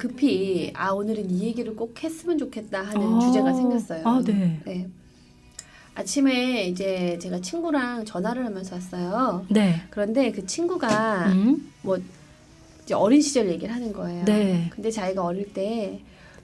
좀 급히 아 오늘은 이 얘기를 꼭 했으면 좋겠다 하는 아. 주제가 생겼어요. 아, 네. 네. 아침에 이제 제가 친구랑 전화를 하면서 왔어요. 네. 그런데 그 친구가 음. 이제 어린 시절 얘기를 하는 거예요. 네. 근데 자기가 어릴 때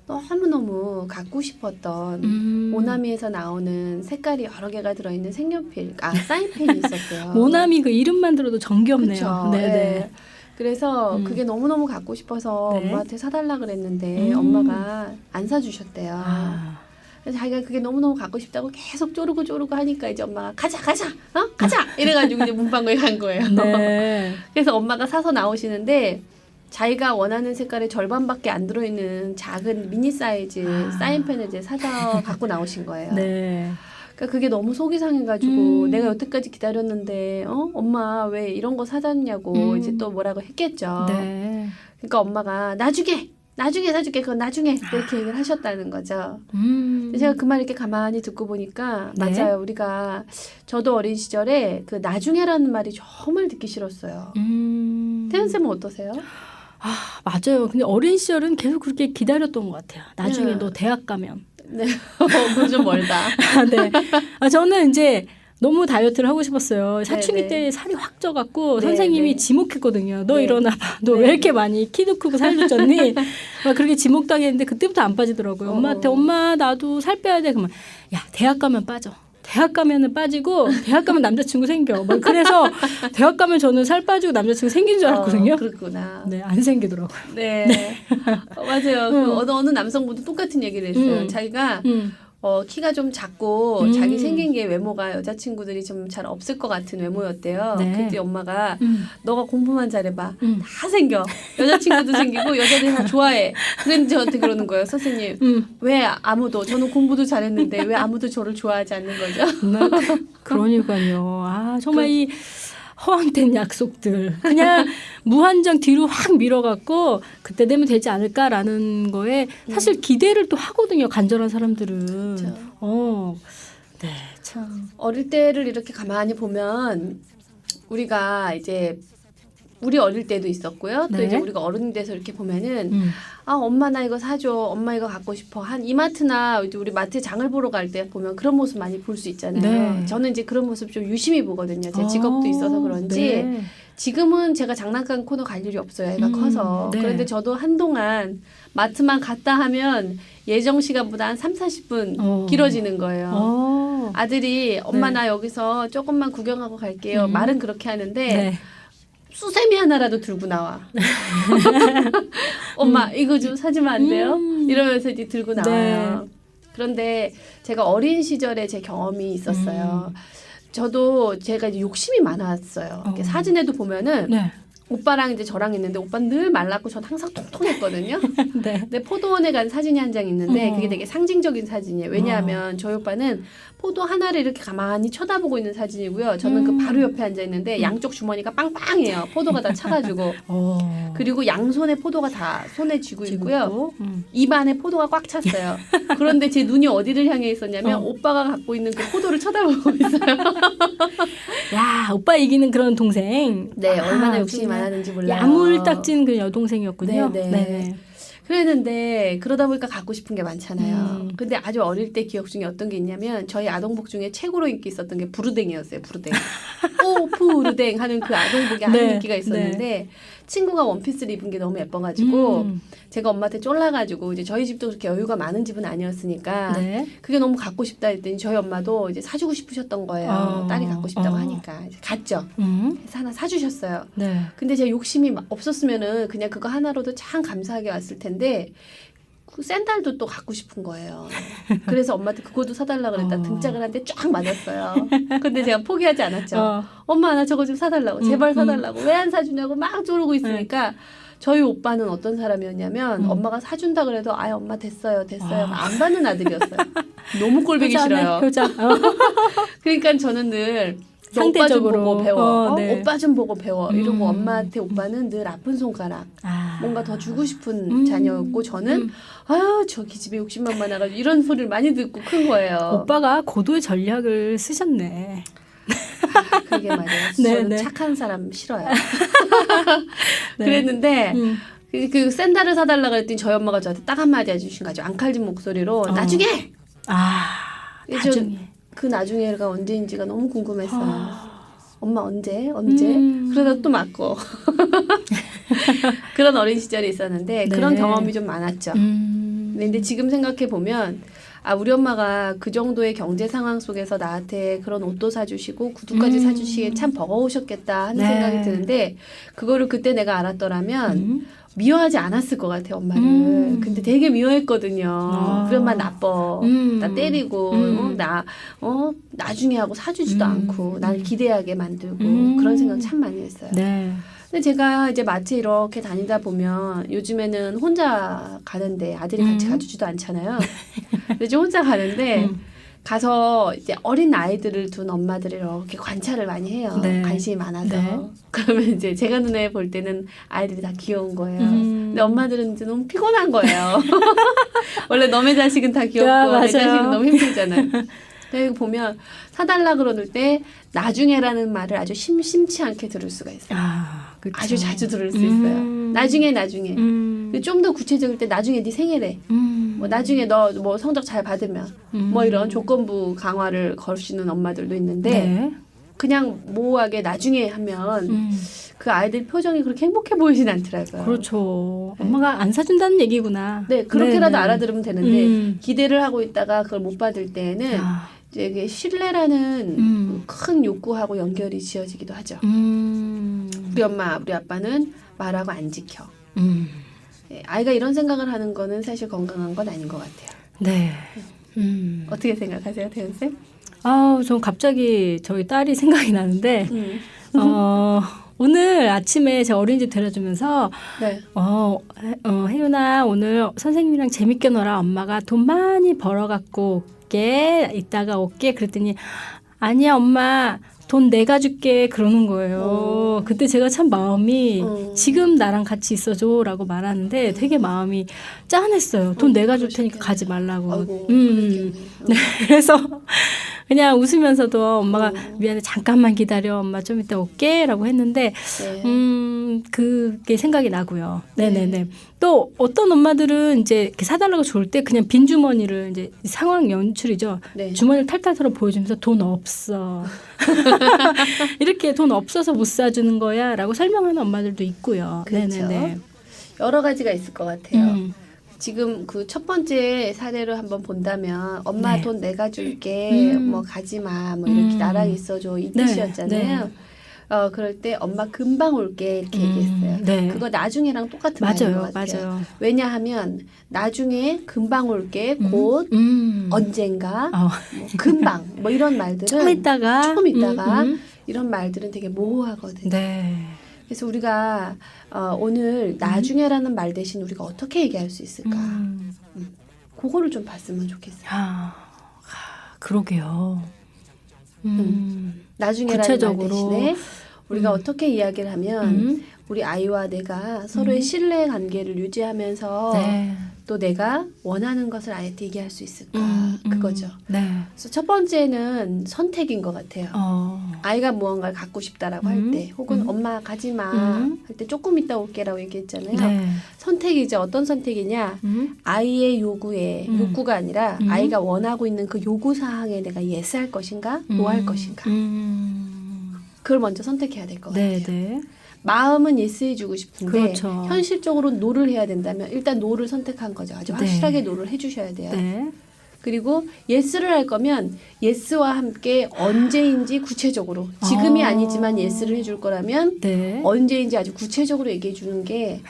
너무너무 갖고 싶었던 음. 모나미에서 나오는 색깔이 여러 개가 들어있는 색연필, 아 사인펜이 있었대요. 모나미 그 이름만 들어도 정겹네요. 그쵸? 네, 예. 네. 그래서 음. 그게 너무너무 갖고 싶어서 네. 엄마한테 사달라 그랬는데 음. 엄마가 안 사주셨대요. 아. 그래서 자기가 그게 너무너무 갖고 싶다고 계속 쪼르고 쪼르고 하니까 이제 엄마가 가자 가자 어 가자 이래가지고 이제 문방구에 간 거예요. 네. 그래서 엄마가 사서 나오시는데 자기가 원하는 색깔의 절반밖에 안 들어있는 작은 미니 사이즈 아. 사인펜을 이제 사서 갖고 나오신 거예요. 네. 그러니까 그게 너무 속이 상해가지고 음. 내가 여태까지 기다렸는데 어 엄마 왜 이런 거 사줬냐고 음. 이제 또 뭐라고 했겠죠. 네. 그러니까 엄마가 나중에 나중에 사줄게 그건 나중에 이렇게 얘기를 하셨다는 거죠. 음. 제가 그 말 이렇게 가만히 듣고 보니까 네. 맞아요. 우리가 저도 어린 시절에 그 나중에라는 말이 정말 듣기 싫었어요. 음. 태연 쌤은 어떠세요? 아, 맞아요. 근데 어린 시절은 계속 그렇게 기다렸던 것 같아요. 나중에 네. 너 대학 가면. 네, 그건 좀 멀다. 아, 네. 아, 저는 이제 너무 다이어트를 하고 싶었어요. 사춘기 네, 네. 때 살이 확 쪄갖고 네, 선생님이 네. 지목했거든요. 너 네. 일어나봐. 너왜 네. 이렇게 많이 키도 크고 살도 쪘니? 막 그렇게 지목당했는데 그때부터 안 빠지더라고요. 어. 엄마한테 엄마 나도 살 빼야 돼. 그러면 야 대학 가면 빠져. 대학 가면은 빠지고 대학 가면 남자친구 생겨. 뭐 그래서 대학 가면 저는 살 빠지고 남자친구 생긴 줄 알았거든요. 어, 그렇구나. 네, 안 생기더라고요. 네. 어, 맞아요. 그 음. 어느, 어느 남성분도 똑같은 얘기를 했어요. 음. 자기가 음. 어, 키가 좀 작고 음. 자기 생긴 게 외모가 여자친구들이 좀 잘 없을 것 같은 외모였대요. 네. 그때 엄마가 음. 너가 공부만 잘해봐. 음. 다 생겨. 여자친구도 생기고 여자들이 다 좋아해. 그랬는데 저한테 그러는 거예요. 선생님. 음. 왜 아무도 저는 공부도 잘했는데 왜 아무도 저를 좋아하지 않는 거죠? 네, 그러니까요. 아 정말 이 허황된 약속들 그냥 무한정 뒤로 확 밀어갖고 그때 되면 되지 않을까라는 거에 사실 기대를 또 하거든요. 간절한 사람들은. 그렇죠. 어, 네, 참. 어릴 때를 이렇게 가만히 보면 우리가 이제 우리 어릴 때도 있었고요. 또 네. 이제 우리가 어른이 돼서 이렇게 보면은 음. 아 엄마 나 이거 사줘 엄마 이거 갖고 싶어 한 이마트나 이제 우리 마트 장을 보러 갈 때 보면 그런 모습 많이 볼 수 있잖아요. 네. 저는 이제 그런 모습 좀 유심히 보거든요. 제 직업도 아, 있어서 그런지 네. 지금은 제가 장난감 코너 갈 일이 없어요. 애가 음, 커서 네. 그런데 저도 한동안 마트만 갔다 하면 예정 시간보다 한 3, 40분 어. 길어지는 거예요. 어. 아들이 엄마 네. 나 여기서 조금만 구경하고 갈게요. 음. 말은 그렇게 하는데 네. 수세미 하나라도 들고 나와. 엄마 이거 좀 사주면 안 돼요? 음. 이러면서 이제 들고 나와요. 네. 그런데 제가 어린 시절에 제 경험이 있었어요. 음. 저도 제가 이제 욕심이 많았어요. 어. 사진에도 보면은 네. 오빠랑 이제 저랑 있는데 오빠는 늘 말랐고 전 항상 통통했거든요. 네. 근데 포도원에 간 사진이 한 장 있는데 어. 그게 되게 상징적인 사진이에요. 왜냐하면 저희 오빠는 포도 하나를 이렇게 가만히 쳐다보고 있는 사진이고요. 저는 음. 그 바로 옆에 앉아 있는데 양쪽 주머니가 빵빵해요. 포도가 다 차가지고 어. 그리고 양손에 포도가 다 손에 쥐고 있고요. 음. 입안에 포도가 꽉 찼어요. 그런데 제 눈이 어디를 향해 있었냐면 어. 오빠가 갖고 있는 그 포도를 쳐다보고 있어요. 야 오빠 이기는 그런 동생. 네, 아, 얼마나 욕심이 많았는지 몰라요. 야물딱진 그 여동생이었군요. 네, 네. 그랬는데 그러다 보니까 갖고 싶은 게 많잖아요. 음. 근데 아주 어릴 때 기억 중에 어떤 게 있냐면 저희 아동복 중에 최고로 인기 있었던 게 부르댕이었어요. 부르댕. 오 부르댕 하는 그 아동복이 아주 네, 인기가 있었는데 친구가 원피스를 입은 게 너무 예뻐가지고 음. 제가 엄마한테 쫄라가지고 이제 저희 집도 그렇게 여유가 많은 집은 아니었으니까 네. 그게 너무 갖고 싶다 했더니 저희 엄마도 이제 사주고 싶으셨던 거예요. 어, 딸이 갖고 싶다고 어. 하니까 이제 갔죠. 음. 그래서 하나 사주셨어요. 네. 근데 제 욕심이 막 없었으면은 그냥 그거 하나로도 참 감사하게 왔을 텐데 그 샌달도 또 갖고 싶은 거예요. 그래서 엄마한테 그것도 사달라 그랬다 어. 등짝을 한 대 쫙 맞았어요. 근데 제가 포기하지 않았죠. 어. 엄마 나 저거 좀 사달라고 음, 제발 음. 사달라고 왜안 사주냐고 막 쪼르고 있으니까 저희 오빠는 어떤 사람이었냐면 음. 엄마가 사준다 그래도 아예 엄마 됐어요 됐어요 아. 안 받는 아들이었어요. 너무 꼴보기 싫어요. 효자. 어. 그러니까 저는 늘 상대적으로. 보고 배워. 어, 어, 네. 오빠 좀 보고 배워. 이러고 음. 엄마한테 오빠는 늘 아픈 손가락. 아. 뭔가 더 주고 싶은 음. 자녀였고 저는 음. 아유 저 기집애 욕심만 많아가지고 이런 소리를 많이 듣고 큰 거예요. 오빠가 고도의 전략을 쓰셨네. 그게 맞아요. 네, 저는 네. 착한 사람 싫어요. 네. 그랬는데 음. 그, 그 샌들을 사달라 그랬더니 저희 엄마가 저한테 딱 한마디 해주신 거죠. 앙칼진 목소리로 어. 나중에 아 좀- 나중에 그 나중에가 언제인지가 너무 궁금했어요. 아. 엄마 언제 언제 음. 그러다 또 맞고 그런 어린 시절이 있었는데 그런 네. 경험이 좀 많았죠. 음. 근데 지금 생각해 보면 아 우리 엄마가 그 정도의 경제 상황 속에서 나한테 그런 옷도 사주시고 구두까지 음. 사주시기에 참 버거우셨겠다 하는 네. 생각이 드는데 그거를 그때 내가 알았더라면 음. 미워하지 않았을 것 같아요 엄마를. 음. 근데 되게 미워했거든요. 아. 우리 엄마 나빠. 음. 나 때리고 음. 어, 나 어, 나중에 하고 사주지도 음. 않고 날 기대하게 만들고 음. 그런 생각 참 많이 했어요. 네. 근데 제가 이제 마트 이렇게 다니다 보면 요즘에는 혼자 가는데 아들이 같이 음. 가주지도 않잖아요. 근데 이제 혼자 가는데 음. 가서 이제 어린 아이들을 둔 엄마들이 이렇게 관찰을 많이 해요. 네. 관심이 많아서. 네. 그러면 이제 제가 눈에 볼 때는 아이들이 다 귀여운 거예요. 음. 근데 엄마들은 이제 너무 피곤한 거예요. 원래 너의 자식은 다 귀엽고 야, 내 맞아요. 자식은 너무 힘들잖아요. 그리고 보면 사달라 그러는 때 나중에라는 말을 아주 심심치 않게 들을 수가 있어요. 아 그렇죠. 아주 자주 들을 수 음. 있어요. 나중에 나중에. 음. 좀 더 구체적일 때 나중에 네 생일에 음. 뭐 나중에 너 뭐 성적 잘 받으면 음. 뭐 이런 조건부 강화를 걸시는 엄마들도 있는데 네. 그냥 모호하게 나중에 하면 음. 그 아이들 표정이 그렇게 행복해 보이진 않더라고요. 그렇죠. 네. 엄마가 안 사준다는 얘기구나. 네 그렇게라도 네, 네. 알아들으면 되는데 음. 기대를 하고 있다가 그걸 못 받을 때는 아. 이제 신뢰라는 음. 큰 욕구하고 연결이 지어지기도 하죠. 음. 우리 엄마, 우리 아빠는 말하고 안 지켜. 음. 예, 아이가 이런 생각을 하는 거는 사실 건강한 건 아닌 것 같아요. 네. 음. 어떻게 생각하세요, 태연 쌤? 아우, 전 갑자기 저희 딸이 생각이 나는데, 음. 어, 오늘 아침에 제 어린이집 데려주면서, 네. 어, 해- 어, 혜윤아, 오늘 선생님이랑 재밌게 놀아. 엄마가 돈 많이 벌어갖고 올게. 이따가 올게. 그랬더니, 아니야, 엄마. 돈 내가 줄게. 그러는 거예요. 어. 그때 제가 참 마음이 어. 지금 나랑 같이 있어줘. 라고 말하는데 되게 마음이 짠했어요. 돈 어, 내가 줄 테니까. 가지 말라고. 아이고, 음. 어. 그래서 그냥 웃으면서도 엄마가 어. 미안해 잠깐만 기다려 엄마 좀 이따 올게라고 했는데 네. 음 그게 생각이 나고요. 네네네. 네. 또 어떤 엄마들은 이제 사달라고 줄때 그냥 빈 주머니를 이제 상황 연출이죠. 네. 주머니를 탈탈 털어 보여주면서 돈 없어. 이렇게 돈 없어서 못 사주는 거야라고 설명하는 엄마들도 있고요. 그렇죠. 네네네. 여러 가지가 있을 것 같아요. 음. 지금 그 첫 번째 사례를 한번 본다면 엄마 네. 돈 내가 줄게 음. 뭐 가지 마뭐 이렇게 음. 나랑 있어줘 이 네, 뜻이었잖아요. 네. 어 그럴 때 엄마 금방 올게 이렇게 음, 얘기했어요. 네. 그거 나중에랑 똑같은 말인 것 맞아요, 같아요. 맞아요. 왜냐하면 나중에 금방 올게 음. 곧 음. 언젠가 어. 뭐 금방 뭐 이런 말들은 조금 있다가 조금 있다가 음, 음. 이런 말들은 되게 모호하거든요. 네. 그래서 우리가 어, 오늘 나중에라는 말 대신 우리가 어떻게 얘기할 수 있을까? 음. 그거를 좀 봤으면 좋겠어요. 아, 아, 그러게요. 음. 나중에라는 구체적으로. 말 대신에 우리가 음. 어떻게 이야기를 하면 음. 우리 아이와 내가 서로의 음. 신뢰 관계를 유지하면서 네. 또 내가 원하는 것을 아이한테 얘기할 수 있을까? 음, 음. 그거죠. 네. 그래서 첫 번째는 선택인 것 같아요. 어. 아이가 무언가를 갖고 싶다라고 음. 할 때, 혹은 음. 엄마 가지 마 음. 할때 조금 이따 올게라고 얘기했잖아요. 네. 선택이 이제 어떤 선택이냐? 음. 아이의 요구에 음. 욕구가 아니라 음. 아이가 원하고 있는 그 요구 사항에 내가 예스 할 것인가, 노할 음. 것인가. 음. 그걸 먼저 선택해야 될것 네, 같아요. 네. 마음은 예스 해주고 싶은데 그렇죠. 현실적으로 노를 해야 된다면 일단 노를 선택한 거죠. 아주 네. 확실하게 노를 해주셔야 돼요. 네. 그리고 예스를 할 거면 예스와 함께 언제인지 구체적으로 지금이 아. 아니지만 예스를 해줄 거라면 네. 언제인지 아주 구체적으로 얘기해 주는 게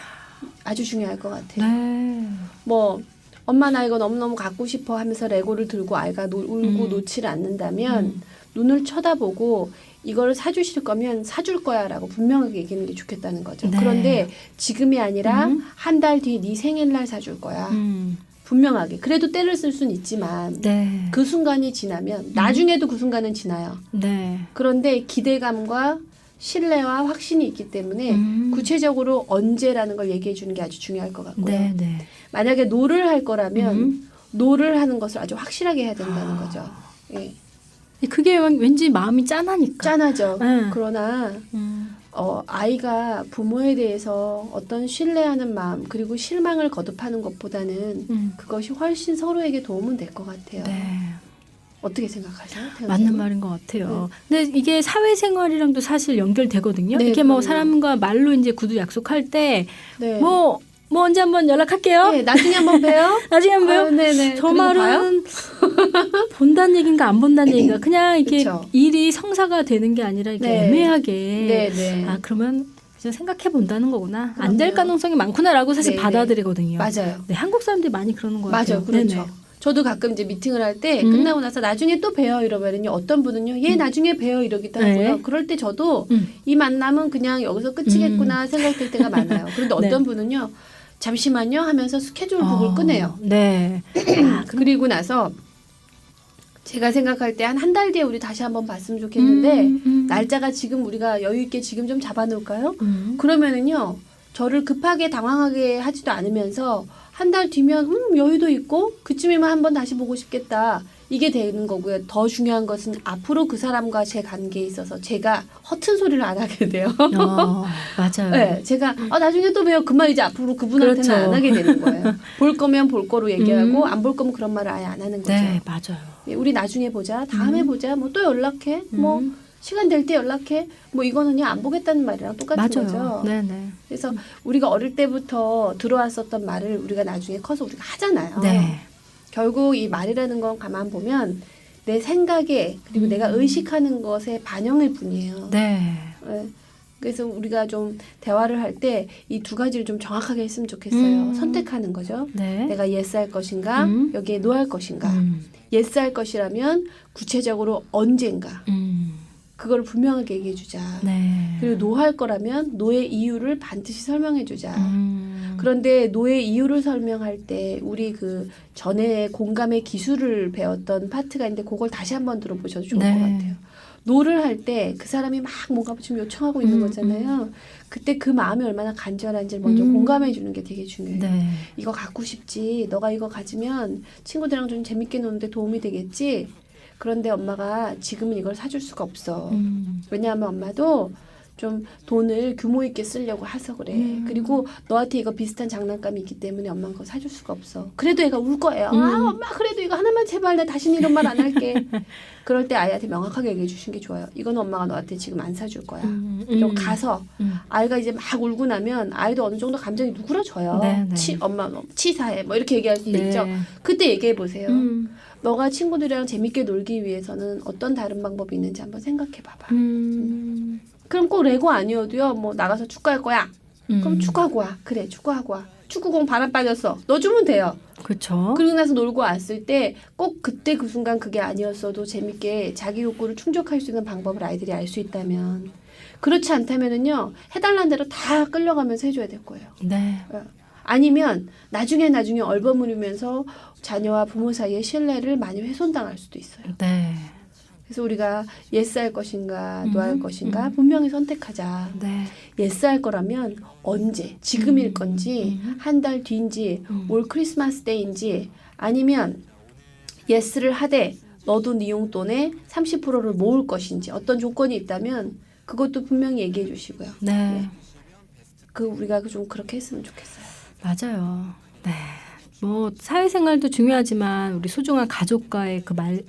아주 중요할 것 같아요. 네. 뭐 엄마 나 이거 너무너무 갖고 싶어 하면서 레고를 들고 아이가 노, 울고 음. 놓지를 않는다면 음. 눈을 쳐다보고 이거를 사주실 거면 사줄 거야라고 분명하게 얘기하는 게 좋겠다는 거죠. 네. 그런데 지금이 아니라 음. 한달 뒤 네 생일날 사줄 거야. 음. 분명하게. 그래도 때를 쓸 수는 있지만 네. 그 순간이 지나면 나중에도 그 순간은 지나요. 네. 그런데 기대감과 신뢰와 확신이 있기 때문에 음. 구체적으로 언제라는 걸 얘기해 주는 게 아주 중요할 것 같고요. 네, 네. 만약에 노를 할 거라면 음. 노를 하는 것을 아주 확실하게 해야 된다는 거죠. 예. 그게 왠- 왠지 마음이 짠하니까. 짠하죠. 네. 그러나 음. 어, 아이가 부모에 대해서 어떤 신뢰하는 마음 그리고 실망을 거듭하는 것보다는 음. 그것이 훨씬 서로에게 도움은 될 것 같아요. 네. 어떻게 생각하세요? 맞는? 말인 것 같아요. 근데 이게 사회생활이랑도 사실 연결되거든요. 네, 이렇게 뭐 그럼요. 사람과 말로 이제 구두 약속할 때 네. 뭐, 뭐 언제 한번 연락할게요. 네, 나중에 한번 봬요. 나중에 한번 봬요. 네네. 저 그리고 봐요? 말은 본다는 얘기인가 안 본다는 얘기가 그냥 이렇게 그쵸. 일이 성사가 되는 게 아니라 이렇게 네. 애매하게 네네. 아 그러면 그냥 생각해 본다는 거구나 안 될. 가능성이 많구나라고 사실 네네. 받아들이거든요. 맞아요. 네, 한국 사람들이 많이 그러는 것 같아요. 맞아요. 그렇죠. 네네. 저도 가끔 이제 미팅을 할때 음. 끝나고 나서 나중에 또 봬요 이러면요. 어떤 분은요. 얘 나중에 봬요 이러기도 네. 하고요. 그럴 때 저도 음. 이 만남은 그냥 여기서 끝이겠구나 생각될 때가 많아요. 그런데 네. 어떤 분은요. 잠시만요 하면서 스케줄 북을 어, 끄네요. 네. 아, 그리고 나서 제가 생각할 때 한 한 달 뒤에 우리 다시 한번 봤으면 좋겠는데 음, 음. 날짜가 지금 우리가 여유 있게 지금 좀 잡아놓을까요? 음. 그러면은요 저를 급하게 당황하게 하지도 않으면서 한 달 뒤면 음 여유도 있고 그쯤이면 한번 다시 보고 싶겠다 이게 되는 거고요 더 중요한 것은 앞으로 그 사람과 제 관계에 있어서 제가 허튼 소리를 안 하게 돼요. 어, 맞아요. 네, 제가 아, 나중에 또 봬요. 그 말 이제 앞으로 그분한테는 그렇죠. 안 하게 되는 거예요. 볼 거면 볼 거로 얘기하고 음. 안볼 거면 그런 말을 아예 안 하는 거죠. 네, 맞아요. 예, 우리 나중에 보자. 다음에 음. 보자. 뭐 또 연락해. 뭐 음. 시간 될 때 연락해. 뭐 이거는요 안 보겠다는 말이랑 똑같은 맞아요. 거죠. 네네. 그래서 우리가 어릴 때부터 들어왔었던 말을 우리가 나중에 커서 우리가 하잖아요. 네. 결국 이 말이라는 건 가만 보면 내 생각에 그리고 음. 내가 의식하는 것의 반영일 뿐이에요. 네. 예. 그래서 우리가 좀 대화를 할 때 이 두 가지를 좀 정확하게 했으면 좋겠어요. 음. 선택하는 거죠. 네. 내가 yes 할 것인가, 음. 여기에 no 할 것인가. 음. yes 할 것이라면 구체적으로 언젠가 음. 그걸 분명하게 얘기해 주자. 네. 그리고 no 할 거라면 no의 이유를 반드시 설명해 주자. 음. 그런데 노의 이유를 설명할 때 우리 그 전에 공감의 기술을 배웠던 파트가 있는데 그걸 다시 한번 들어보셔도 좋을 네. 것 같아요. 노를 할 때 그 사람이 막 뭔가 지금 요청하고 있는 음, 거잖아요. 그때 그 마음이 얼마나 간절한지 먼저 음. 공감해 주는 게 되게 중요해요. 네. 이거 갖고 싶지. 너가 이거 가지면 친구들이랑 좀 재밌게 노는데 도움이 되겠지. 그런데 엄마가 지금은 이걸 사줄 수가 없어. 음. 왜냐하면 엄마도 좀 돈을 규모 있게 쓰려고 해서 그래. 음. 그리고 너한테 이거 비슷한 장난감이 있기 때문에 엄마가 그거 사줄 수가 없어. 그래도 애가 울 거예요. 음. 아 엄마 그래도 이거 하나만 제발 나 다시는 이런 말 안 할게. 그럴 때 아이한테 명확하게 얘기해 주시는 게 좋아요. 이거는 엄마가 너한테 지금 안 사줄 거야. 음. 음. 가서 음. 아이가 이제 막 울고 나면 아이도 어느 정도 감정이 누그러져요. 네, 네. 치 엄마 뭐 치사해 뭐 이렇게 얘기할 수도 네. 있죠. 그때 얘기해 보세요. 음. 너가 친구들이랑 재밌게 놀기 위해서는 어떤 다른 방법이 있는지 한번 생각해 봐봐. 음. 그럼 꼭 레고 아니어도요. 뭐 나가서 축구할 거야. 그럼 음. 축구하고 와. 그래, 축구하고 와. 축구공 바람 빠졌어. 너 주면 돼요. 그렇죠. 그러고 나서 놀고 왔을 때 꼭 그때 그 순간 그게 아니었어도 재밌게 자기 욕구를 충족할 수 있는 방법을 아이들이 알 수 있다면 그렇지 않다면은요. 해달라는 대로 다 끌려가면서 해줘야 될 거예요. 네. 아니면 나중에 나중에 얼버무리면서 자녀와 부모 사이의 신뢰를 많이 훼손당할 수도 있어요. 네. 그래서 우리가 yes 할 것인가 no 할 음, 것인가 음. 분명히 선택하자. 네. yes 할 거라면 언제 지금일 음, 건지 음. 한달 뒤인지 음. 올 크리스마스 때인지 아니면 yes를 하되 너도 네 용돈의 30%를 모을 것인지 어떤 조건이 있다면 그것도 분명히 얘기해 주시고요. 네. 그 우리가 좀 그렇게 했으면 좋겠어요. 맞아요. 네. 뭐 사회생활도 중요하지만 우리 소중한 가족과의 그 말,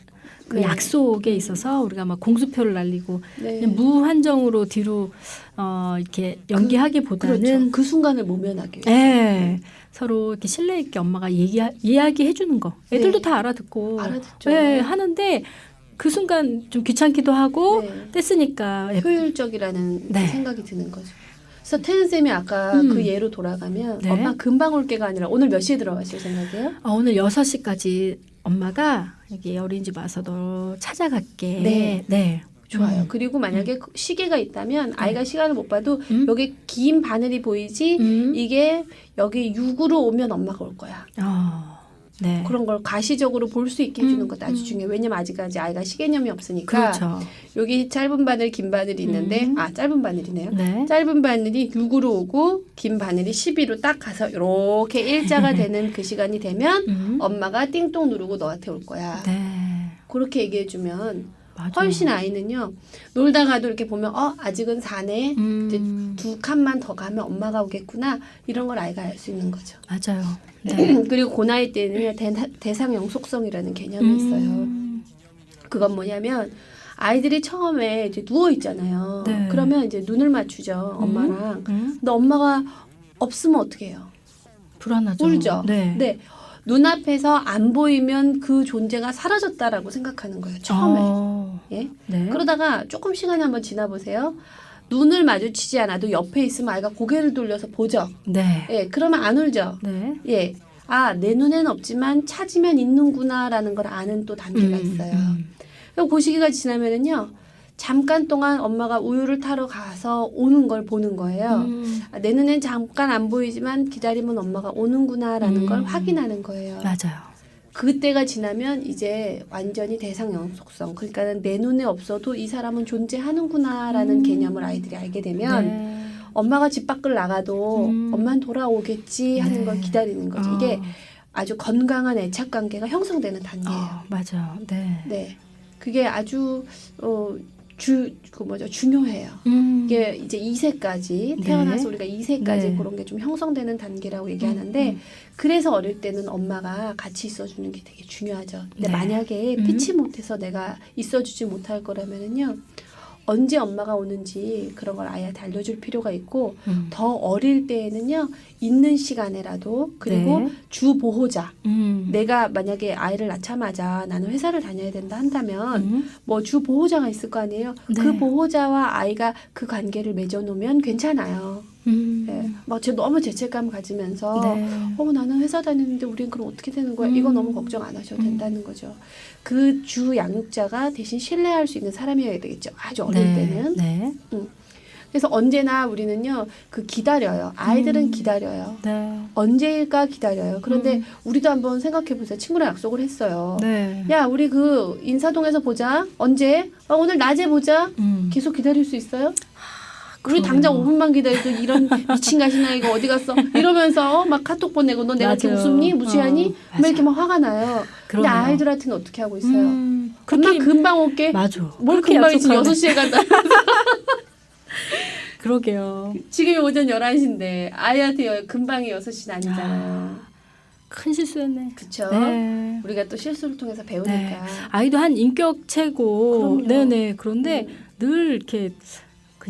그 네. 약속에 있어서 우리가 막 공수표를 날리고 네. 무한정으로 뒤로 어 이렇게 연기하기보다는 그렇죠. 그 순간을 위해서. 예. 서로 이렇게 신뢰 있게 엄마가 얘기 이야기해 주는 거. 애들도 네. 다 알아듣고 알아듣죠. 예, 하는데 그 순간 좀 귀찮기도 하고 네. 뗐으니까 예, 효율적이라는 네. 생각이 드는 거죠. 그래서 태은 쌤이 아까 음. 그 예로 돌아가면 네. 엄마 금방 올 게가 아니라 오늘 몇 시에 들어가실 생각이에요? 어, 오늘 6시까지 엄마가 여기 어린이집 와서 너 찾아갈게. 네. 네. 좋아요. 음. 그리고 만약에 그 시계가 있다면 아이가 시간을 못 봐도 음? 여기 긴 바늘이 보이지 음. 이게 여기 6으로 오면 엄마가 올 거야. 어. 네. 그런 걸 가시적으로 볼 수 있게 해주는 음, 것도 아주 음. 중요해요. 왜냐면 아직까지 아이가 시계념이 없으니까 그렇죠. 여기 짧은 바늘, 긴 바늘이 있는데 음. 아 짧은 바늘이네요. 네. 짧은 바늘이 6으로 오고 긴 바늘이 12로 딱 가서 이렇게 일자가 되는 그 시간이 되면 음. 엄마가 띵동 누르고 너한테 올 거야. 네. 그렇게 얘기해주면 맞아. 훨씬 아이는요 놀다가도 이렇게 보면 어 아직은 사네 음, 두 칸만 더 가면 엄마가 오겠구나 이런 걸 아이가 알 수 있는 거죠. 맞아요. 네. 그리고 그 나이 때는 대 상 영속성이라는 개념이 있어요. 음, 그건 뭐냐면 아이들이 처음에 이제 누워 있잖아요. 네. 그러면 이제 눈을 맞추죠 엄마랑. 음, 근데 엄마가 없으면 어떻게 해요? 불안하죠. 울죠. 네. 네. 눈앞에서 안 보이면 그 존재가 사라졌다라고 생각하는 거예요. 처음에. 어, 예. 네. 그러다가 조금 시간이 한번 지나 보세요. 눈을 마주치지 않아도 옆에 있으면 아이가 고개를 돌려서 보죠. 네. 예. 그러면 안 울죠. 네. 예. 아, 내 눈엔 없지만 찾으면 있는구나라는 걸 아는 또 단계가 음, 있어요. 음. 그리고 그 시기가 지나면은요. 잠깐 동안 엄마가 우유를 타러 가서 오는 걸 보는 거예요. 음, 아, 내 눈엔 잠깐 안 보이지만 기다리면 엄마가 오는구나라는 음. 걸 확인하는 거예요. 맞아요. 그때가 지나면 이제 완전히 대상 영속성. 그러니까 내 눈에 없어도 이 사람은 존재하는구나라는 음. 개념을 아이들이 알게 되면 네. 엄마가 집 밖을 나가도 음. 엄마는 돌아오겠지 하는 네. 걸 기다리는 거죠. 어, 이게 아주 건강한 애착 관계가 형성되는 단계예요. 어, 맞아요. 네. 네. 그게 아주 어, 주, 그 뭐죠, 중요해요. 음. 이게 이제 2세까지 네. 태어나서 우리가 2세까지 네. 그런 게 좀 형성되는 단계라고 얘기하는데 음, 그래서 어릴 때는 엄마가 같이 있어주는 게 되게 중요하죠. 근데 네. 만약에 음. 피치 못해서 내가 있어주지 못할 거라면은요 언제 엄마가 오는지 그런 걸 아이한테 알려줄 필요가 있고 음. 더 어릴 때에는요 있는 시간에라도 그리고 네. 주 보호자 음. 내가 만약에 아이를 낳자마자 나는 회사를 다녀야 된다 한다면 음. 뭐주 보호자가 있을 거 아니에요. 네. 그 보호자와 아이가 그 관계를 맺어놓으면 괜찮아요. 음. 예. 막제 너무 죄책감 가지면서 네. 어 나는 회사 다니는데 우린 그럼 어떻게 되는 거야? 음. 이거 너무 걱정 안 하셔도 음. 된다는 거죠. 그 주 양육자가 대신 신뢰할 수 있는 사람이어야 되겠죠. 아주 어릴 네. 때는. 네. 그래서 언제나 우리는요 그 기다려요. 아이들은 음. 기다려요. 네. 언제일까 기다려요. 그런데 음. 우리도 한번 생각해 보세요. 친구랑 약속을 했어요. 네. 야 우리 그 인사동에서 보자. 언제? 어, 오늘 낮에 보자. 음. 계속 기다릴 수 있어요? 우리 그러네요. 당장 5분만 기다려도 이런 미친 가시나 이거 어디 갔어? 이러면서 막 카톡 보내고 너 내가 맞아요. 웃음니? 무시하니? 어, 막 이렇게. 막 화가 나요. 근데 그러네요. 아이들한테는 어떻게 하고 있어요? 음. 그렇게 금방 올게. 맞아. 뭘 금방이지? 약속하네. 6시에 간다. 그러게요. 지금이 오전 11시인데 아이한테 여- 금방이 6시는 아니잖아요. 큰 실수였네. 그쵸? 네. 우리가 또 실수를 통해서 배우니까. 네. 아이도 한 인격체고, 그럼요. 네네. 그런데 음. 늘 이렇게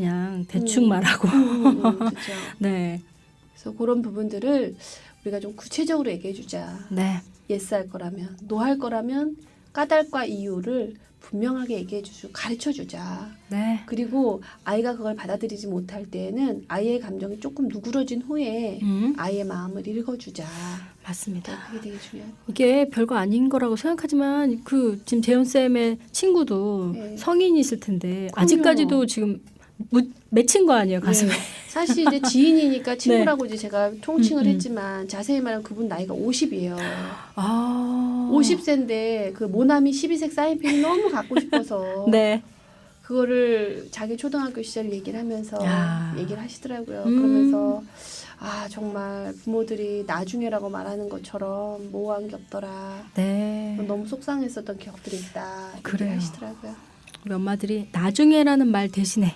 그냥 대충 음. 말하고, 음, 음, 음. 네, 그래서 그런 부분들을 우리가 좀 구체적으로 얘기해 주자. 네, 예스 할 거라면, 노 할 거라면 까닭과 이유를 분명하게 얘기해 주고 가르쳐 주자. 네, 그리고 아이가 그걸 받아들이지 못할 때에는 아이의 감정이 조금 누그러진 후에 음, 아이의 마음을 읽어 주자. 맞습니다. 그게 되게 중요해요. 이게 별거 아닌 거라고 생각하지만 그 지금 재현 쌤의 친구도 네. 성인이 있을 텐데 그럼요. 아직까지도 지금 무, 맺힌 거 아니에요 가슴에? 네. 사실 이제 지인이니까 친구라고 이제 제가 총칭을 음, 음. 했지만 자세히 말하면 그분 나이가 50이에요. 아, 50세인데 그 모나미 12색 사인펜이 너무 갖고 싶어서 네, 그거를 자기 초등학교 시절 얘기를 하면서 야. 얘기를 하시더라고요. 음. 그러면서 아 정말 부모들이 나중에라고 말하는 것처럼 모호한 게 없더라. 네. 너무 속상했었던 기억들이 있다. 그래요. 하시더라고요. 우리 엄마들이 나중에라는 말 대신에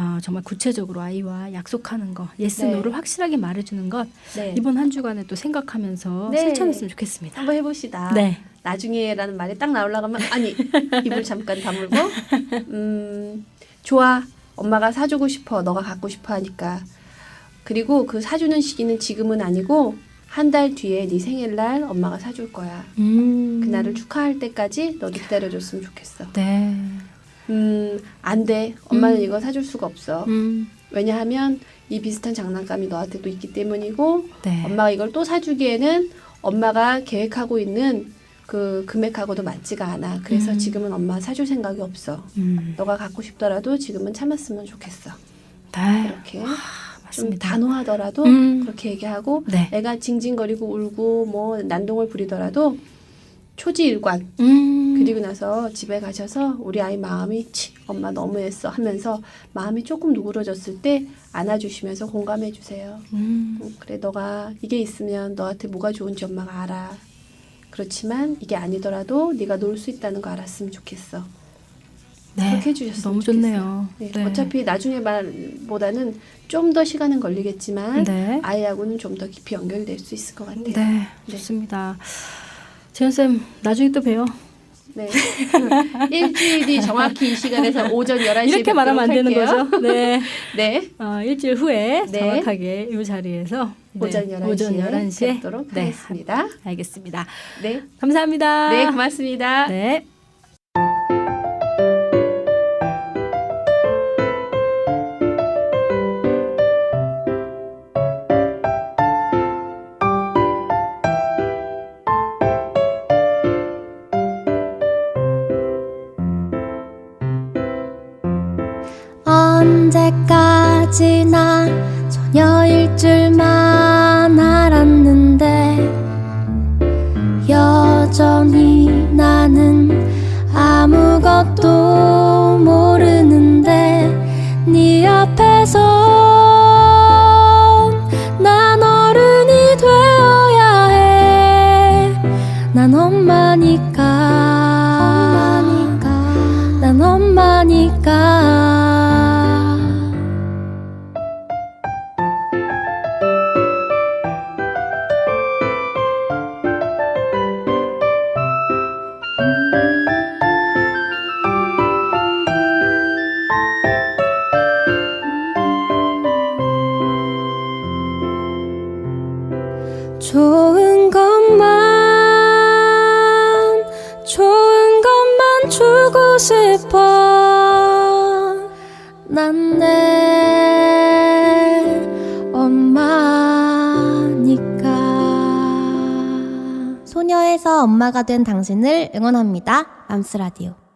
아, 정말 구체적으로 아이와 약속하는 거, 예스 네. 노를 확실하게 말해주는 것 네. 이번 한 주간에 또 생각하면서 네. 실천했으면 좋겠습니다. 한번 해봅시다. 네, 나중에라는 말이 딱 하면 아니 입을 잠깐 다물고 음 좋아 엄마가 사주고 싶어 너가 갖고 싶어 하니까 그리고 그 사주는 시기는 지금은 아니고 한 달 뒤에 네 생일날 엄마가 사줄 거야 음, 그날을 축하할 때까지 너도 기다려줬으면 좋겠어 네, 음 안 돼 엄마는 음. 이거 사줄 수가 없어 음, 왜냐하면 이 비슷한 장난감이 너한테도 있기 때문이고 네, 엄마가 이걸 또 사주기에는 엄마가 계획하고 있는 그 금액하고도 맞지가 않아. 그래서 음. 지금은 엄마 사줄 생각이 없어. 음, 너가 갖고 싶더라도 지금은 참았으면 좋겠어. 네, 이렇게 좀 맞습니다. 단호하더라도 음. 그렇게 얘기하고 네, 애가 징징거리고 울고 뭐 난동을 부리더라도 초지일관 음, 그리고 나서 집에 가셔서 우리 아이 마음이 치 엄마 너무했어 하면서 마음이 조금 누그러졌을 때 안아주시면서 공감해 주세요. 음, 음, 그래 너가 이게 있으면 너한테 뭐가 좋은지 엄마가 알아. 그렇지만 이게 아니더라도 네가 놀 수 있다는 거 알았으면 좋겠어. 네. 그렇게 해주셨으면 너무 좋겠어요. 좋네요. 네. 네. 어차피 나중에 말보다는 좀 더 시간은 걸리겠지만 네. 아이하고는 좀 더 깊이 연결될 수 있을 것 같아요. 네, 네. 좋습니다. 재현 쌤 나중에 또 봬요. 네. 일주일 뒤 정확히 이 시간에서 오전 11시에 이렇게 말하면 안 되는 할게요. 거죠. 네. 네. 어, 일주일 후에 네. 정확하게 이 자리에서 네, 오전 11시에, 오전 11시에 뵙도록 네, 하겠습니다. 알겠습니다. 네. 감사합니다. 네, 고맙습니다. 네. 언제까지 나 소녀일 줄만 된 당신을 응원합니다. 맘스라디오